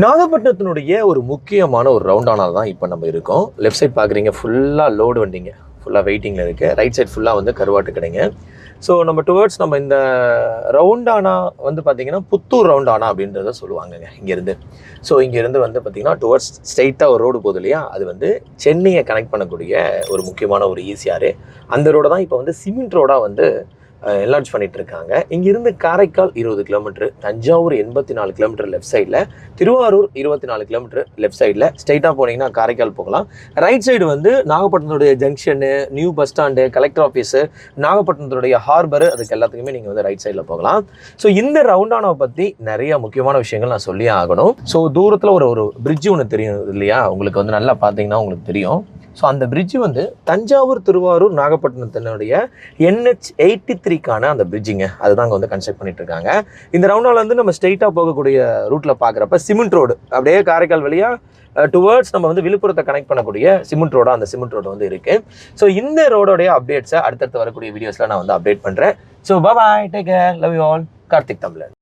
நாகப்பட்டினத்தினுடைய ஒரு முக்கியமான ஒரு ரவுண்டானால் தான் இப்போ நம்ம இருக்கோம். லெஃப்ட் சைட் பார்க்குறீங்க ஃபுல்லாக லோடு வண்டிங்க. ஃபுல்லாக வெயிட்டிங்கில் இருக்குது ரைட் சைட் ஃபுல்லாக வந்து கருவாட்டு கடைங்க. ஸோ நம்ம டுவர்ட்ஸ் நம்ம இந்த ரவுண்டானா வந்து பார்த்தீங்கன்னா புத்தூர் ரவுண்டானா அப்படின்றத சொல்லுவாங்கங்க இங்கேருந்து. ஸோ இங்கேருந்து வந்து பார்த்தீங்கன்னா டுவர்ட்ஸ் ஸ்ட்ரெயிட்டாக ஒரு ரோடு போகுது இல்லையா? அது வந்து சென்னையை கனெக்ட் பண்ணக்கூடிய ஒரு முக்கியமான ஒரு ஈஸியாரு அந்த ரோடு தான் இப்போ வந்து சிமெண்ட் ரோடாக வந்து என்லார்ஜ் பண்ணிட்டு இருக்காங்க இங்கிருந்து காரைக்கால் இருபது கிலோமீட்டர் தஞ்சாவூர் எண்பத்தி நாலு கிலோமீட்டர் லெஃப்ட் சைடில் திருவாரூர் இருபத்தி நாலு கிலோமீட்டர் லெஃப்ட் சைடில் ஸ்ட்ரைட்டாக போனீங்கன்னா காரைக்கால் போகலாம். ரைட் சைடு வந்து நாகப்பட்டினத்துடைய junction new bus stand collector office நாகப்பட்டினத்துடைய harbour அதுக்கு எல்லாத்துக்குமே நீங்கள் வந்து ரைட் சைடில் போகலாம். ஸோ இந்த ரவுண்டானாவை பற்றி நிறைய முக்கியமான விஷயங்கள் நான் சொல்லியே ஆகணும். ஸோ தூரத்தில் ஒரு ஒரு பிரிட்ஜ் ஒன்று தெரியும் இல்லையா? உங்களுக்கு வந்து நல்லா பார்த்தீங்கன்னா உங்களுக்கு தெரியும். ஸோ அந்த பிரிட்ஜு வந்து தஞ்சாவூர் திருவாரூர் நாகப்பட்டினத்தினுடைய என்ஹெச் எயிட்டி த்ரீக்கான அந்த பிரிட்ஜிங்க அதுதான் அங்கே வந்து கன்ஸ்ட்ரக்ட் பண்ணிட்டு இருக்காங்க இந்த ரவுண்டால் வந்து நம்ம ஸ்ட்ரெயிட்டாக போகக்கூடிய ரூட்டில் பார்க்குறப்ப சிமெண்ட் ரோடு அப்படியே காரைக்கால் வழியாக டுவர்ட்ஸ் நம்ம வந்து விழுப்புரத்தை கனெக்ட் பண்ணக்கூடிய சிமெண்ட் ரோடாக அந்த சிமெண்ட் ரோடு வந்து இருக்குது ஸோ இந்த ரோடோடைய அப்டேட்ஸை அடுத்தடுத்து வரக்கூடிய வீடியோஸில் நான் வந்து அப்டேட் பண்ணுறேன் so bye take care love you all Karthik Tamizhan.